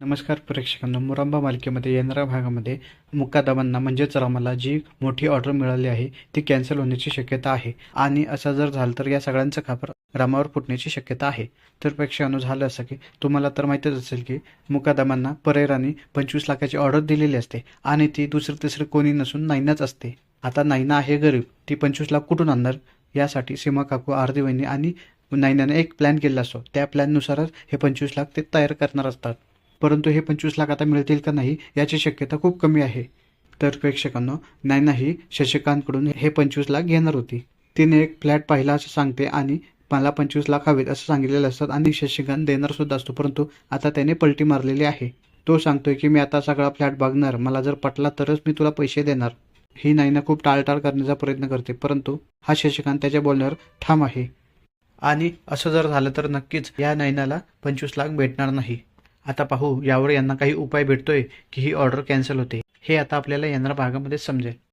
नमस्कार प्रेक्षकांनो मुरांबा मालिकेमध्ये येणाऱ्या भागामध्ये मुक्कादमांना म्हणजेच रामाला जी मोठी ऑर्डर मिळाली आहे ती कॅन्सल होण्याची शक्यता आहे. आणि असं जर झालं तर या सगळ्यांचं खापर रामावर फुटण्याची शक्यता आहे. तर प्रेक्षकांनो झालं असं की तुम्हाला तर माहीतच असेल की मुकादाबांना परेरांनी पंचवीस लाखाची ऑर्डर दिलेली असते आणि ती दुसरं तिसरं कोणी नसून नाईनाच असते. आता नाईना आहे गरीब ती पंचवीस लाख कुठून आणणार? यासाठी सीमा काकू आरती वहिनी आणि नाईनाने एक प्लॅन केला असतो. त्या प्लॅननुसारच हे पंचवीस लाख ते तयार करणार असतात. परंतु हे पंचवीस लाख आता मिळतील का नाही याची शक्यता खूप कमी आहे. तर प्रेक्षकांनो नायना ही शशिकांतकडून हे पंचवीस लाख घेणार होती. तिने एक फ्लॅट पाहिला असं सांगते आणि मला पंचवीस लाख हवेत असं सांगितलेलं असतात आणि शशिकांत देणार सुद्धा असतो परंतु आता त्याने पलटी मारलेली आहे. तो सांगतोय की मी आता सगळा फ्लॅट बघणार मला जर पटला तरच मी तुला पैसे देणार. ही नायना खूप टाळटाळ करण्याचा प्रयत्न करते परंतु हा शशिकांत त्याच्या बोलण्यावर ठाम आहे. आणि असं जर झालं तर नक्कीच या नयनाला पंचवीस लाख भेटणार नाही. आता पाहू यावर यांना काही उपाय भेटतोय की ही ऑर्डर कॅन्सल होते. हे आता आपल्याला येणाऱ्या भागामध्ये समजेल.